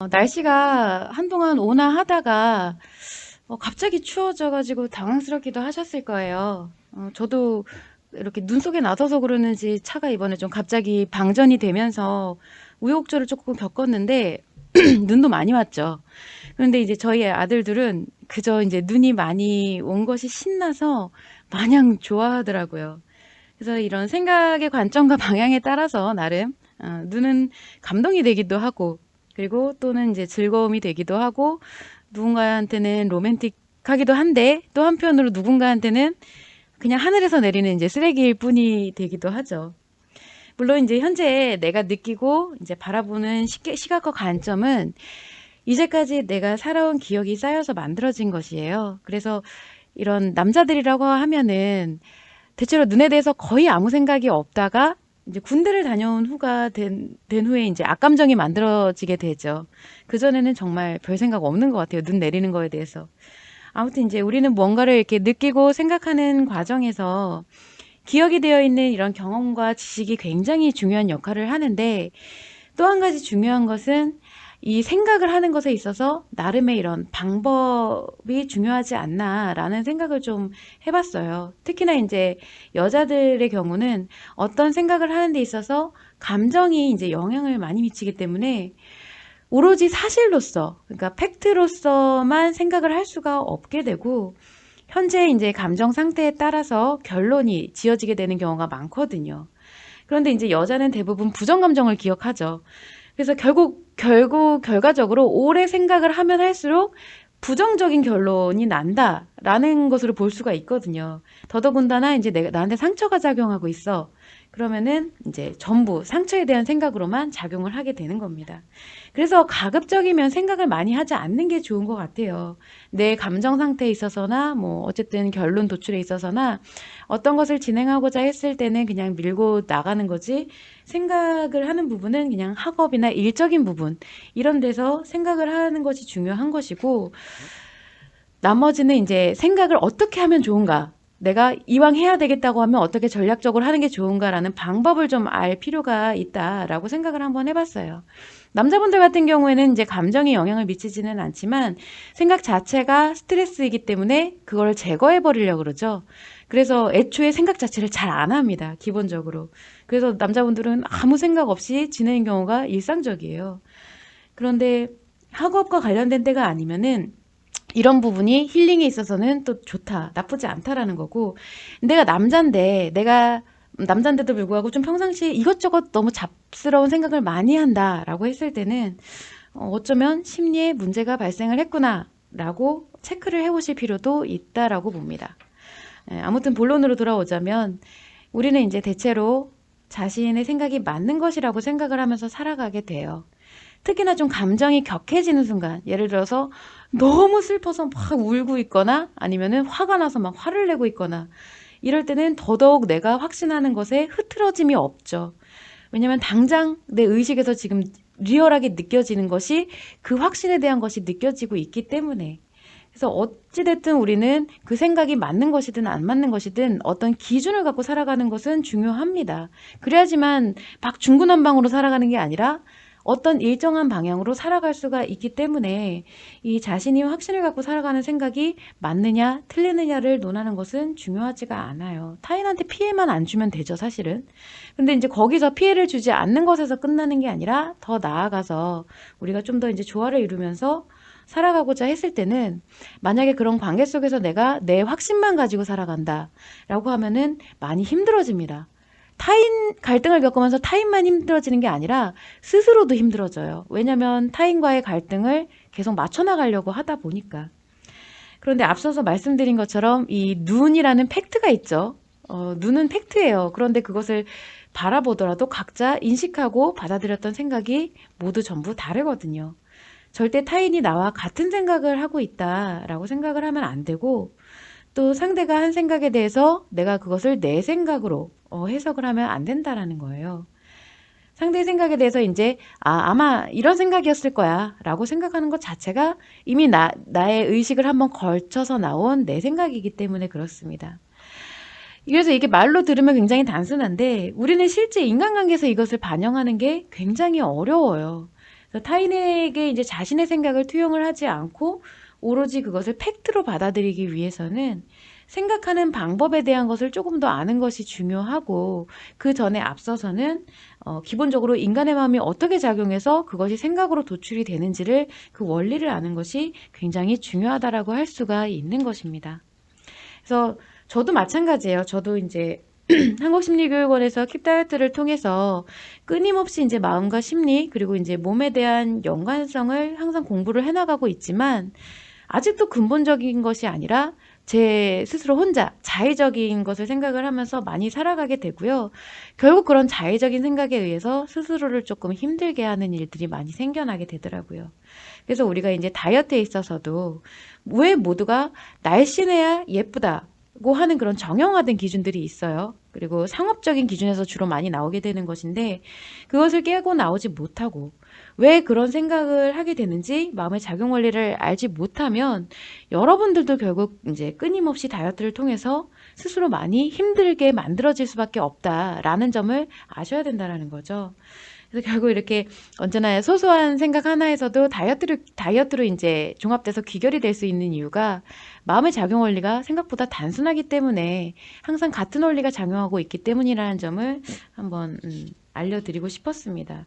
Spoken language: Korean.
어, 날씨가 한동안 온화하다가 어, 갑자기 추워져 가지고 당황스럽기도 하셨을 거예요. 어, 저도 이렇게 눈 속에 나서서 그러는지 차가 이번에 좀 갑자기 방전이 되면서 우여곡절을 조금 겪었는데 눈도 많이 왔죠. 그런데 이제 저희 아들들은 그저 이제 눈이 많이 온 것이 신나서 마냥 좋아하더라고요. 그래서 이런 생각의 관점과 방향에 따라서 나름 어, 눈은 감동이 되기도 하고 그리고 또는 이제 즐거움이 되기도 하고 누군가한테는 로맨틱하기도 한데 또 한편으로 누군가한테는 그냥 하늘에서 내리는 이제 쓰레기일 뿐이 되기도 하죠. 물론 이제 현재 내가 느끼고 이제 바라보는 시각과 관점은 이제까지 내가 살아온 기억이 쌓여서 만들어진 것이에요. 그래서 이런 남자들이라고 하면은 대체로 눈에 대해서 거의 아무 생각이 없다가 이제 군대를 다녀온 후가 된, 된 후에 이제 악감정이 만들어지게 되죠. 그전에는 정말 별 생각 없는 것 같아요. 눈 내리는 거에 대해서. 아무튼 이제 우리는 뭔가를 이렇게 느끼고 생각하는 과정에서 기억이 되어 있는 이런 경험과 지식이 굉장히 중요한 역할을 하는데 또 한 가지 중요한 것은 이 생각을 하는 것에 있어서 나름의 이런 방법이 중요하지 않나라는 생각을 좀 해봤어요. 특히나 이제 여자들의 경우는 어떤 생각을 하는 데 있어서 감정이 이제 영향을 많이 미치기 때문에 오로지 사실로서, 그러니까 팩트로서만 생각을 할 수가 없게 되고, 현재 이제 감정 상태에 따라서 결론이 지어지게 되는 경우가 많거든요. 그런데 이제 여자는 대부분 부정 감정을 기억하죠. 그래서 결국, 결국, 결과적으로 오래 생각을 하면 할수록 부정적인 결론이 난다라는 것으로 볼 수가 있거든요. 더더군다나 이제 내가 나한테 상처가 작용하고 있어. 그러면은 이제 전부 상처에 대한 생각으로만 작용을 하게 되는 겁니다. 그래서 가급적이면 생각을 많이 하지 않는 게 좋은 것 같아요. 내 감정 상태에 있어서나 뭐 어쨌든 결론 도출에 있어서나 어떤 것을 진행하고자 했을 때는 그냥 밀고 나가는 거지 생각을 하는 부분은 그냥 학업이나 일적인 부분 이런 데서 생각을 하는 것이 중요한 것이고 나머지는 이제 생각을 어떻게 하면 좋은가 내가 이왕 해야 되겠다고 하면 어떻게 전략적으로 하는 게 좋은가라는 방법을 좀 알 필요가 있다라고 생각을 한번 해봤어요. 남자분들 같은 경우에는 이제 감정에 영향을 미치지는 않지만 생각 자체가 스트레스이기 때문에 그걸 제거해 버리려고 그러죠. 그래서 애초에 생각 자체를 잘 안 합니다. 기본적으로. 그래서 남자분들은 아무 생각 없이 지내는 경우가 일상적이에요. 그런데 학업과 관련된 때가 아니면은 이런 부분이 힐링에 있어서는 또 좋다, 나쁘지 않다라는 거고, 내가 남잔데, 내가 남잔데도 불구하고 좀 평상시에 이것저것 너무 잡스러운 생각을 많이 한다라고 했을 때는 어, 어쩌면 심리에 문제가 발생을 했구나라고 체크를 해보실 필요도 있다라고 봅니다. 예, 아무튼 본론으로 돌아오자면 우리는 이제 대체로 자신의 생각이 맞는 것이라고 생각을 하면서 살아가게 돼요. 특히나 좀 감정이 격해지는 순간, 예를 들어서 너무 슬퍼서 막 울고 있거나 아니면은 화가 나서 막 화를 내고 있거나 이럴 때는 더더욱 내가 확신하는 것에 흐트러짐이 없죠. 왜냐면 당장 내 의식에서 지금 리얼하게 느껴지는 것이 그 확신에 대한 것이 느껴지고 있기 때문에. 그래서 어찌됐든 우리는 그 생각이 맞는 것이든 안 맞는 것이든 어떤 기준을 갖고 살아가는 것은 중요합니다. 그래야지만 막 중구난방으로 살아가는 게 아니라 어떤 일정한 방향으로 살아갈 수가 있기 때문에 이 자신이 확신을 갖고 살아가는 생각이 맞느냐, 틀리느냐를 논하는 것은 중요하지가 않아요. 타인한테 피해만 안 주면 되죠, 사실은. 근데 이제 거기서 피해를 주지 않는 것에서 끝나는 게 아니라 더 나아가서 우리가 좀 더 이제 조화를 이루면서 살아가고자 했을 때는 만약에 그런 관계 속에서 내가 내 확신만 가지고 살아간다라고 하면은 많이 힘들어집니다. 타인 갈등을 겪으면서 타인만 힘들어지는 게 아니라 스스로도 힘들어져요. 왜냐면 타인과의 갈등을 계속 맞춰 나가려고 하다 보니까. 그런데 앞서서 말씀드린 것처럼 이 눈이라는 팩트가 있죠. 어, 눈은 팩트예요. 그런데 그것을 바라보더라도 각자 인식하고 받아들였던 생각이 모두 전부 다르거든요. 절대 타인이 나와 같은 생각을 하고 있다라고 생각을 하면 안 되고 또 상대가 한 생각에 대해서 내가 그것을 내 생각으로 어, 해석을 하면 안 된다라는 거예요. 상대의 생각에 대해서 이제 아, 아마 이런 생각이었을 거야 라고 생각하는 것 자체가 이미 나, 나의 의식을 한번 걸쳐서 나온 내 생각이기 때문에 그렇습니다. 그래서 이게 말로 들으면 굉장히 단순한데 우리는 실제 인간관계에서 이것을 반영하는 게 굉장히 어려워요. 타인에게 이제 자신의 생각을 투영을 하지 않고 오로지 그것을 팩트로 받아들이기 위해서는 생각하는 방법에 대한 것을 조금 더 아는 것이 중요하고 그 전에 앞서서는 어, 기본적으로 인간의 마음이 어떻게 작용해서 그것이 생각으로 도출이 되는지를 그 원리를 아는 것이 굉장히 중요하다라고 할 수가 있는 것입니다. 그래서 저도 마찬가지예요. 저도 이제 한국심리교육원에서 킵 다이어트를 통해서 끊임없이 이제 마음과 심리 그리고 이제 몸에 대한 연관성을 항상 공부를 해나가고 있지만 아직도 근본적인 것이 아니라 제 스스로 혼자 자의적인 것을 생각을 하면서 많이 살아가게 되고요. 결국 그런 자의적인 생각에 의해서 스스로를 조금 힘들게 하는 일들이 많이 생겨나게 되더라고요. 그래서 우리가 이제 다이어트에 있어서도 왜 모두가 날씬해야 예쁘다 고 하는 그런 정형화된 기준들이 있어요. 그리고 상업적인 기준에서 주로 많이 나오게 되는 것인데 그것을 깨고 나오지 못하고 왜 그런 생각을 하게 되는지 마음의 작용 원리를 알지 못하면 여러분들도 결국 이제 끊임없이 다이어트를 통해서 스스로 많이 힘들게 만들어질 수밖에 없다라는 점을 아셔야 된다라는 거죠. 그래서 결국 이렇게 언제나 소소한 생각 하나에서도 다이어트를 다이어트로 이제 종합돼서 귀결이 될 수 있는 이유가 마음의 작용 원리가 생각보다 단순하기 때문에 항상 같은 원리가 작용하고 있기 때문이라는 점을 한번 음, 알려드리고 싶었습니다.